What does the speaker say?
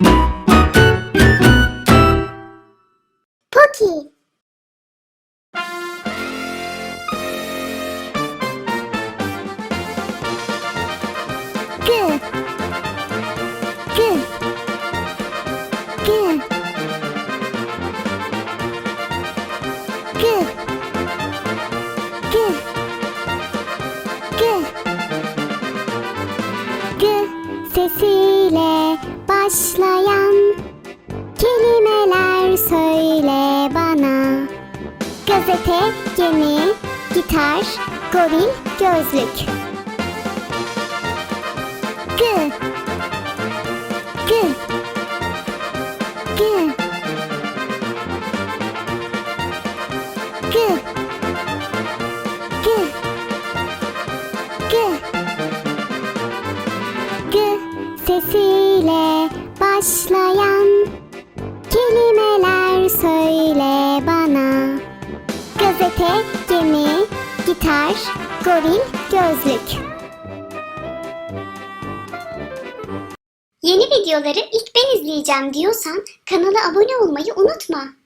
Cookie. Good. Good. Good. Good. Good. Good. Good. Cecilia. Başlayan kelimeler söyle bana. Gazete, gemi, gitar, goril, gözlük. G. G. G. G. başlayan kelimeler söyle bana. Gazete, gemi, gitar, goril, gözlük. Yeni videoları ilk ben izleyeceğim diyorsan kanala abone olmayı unutma.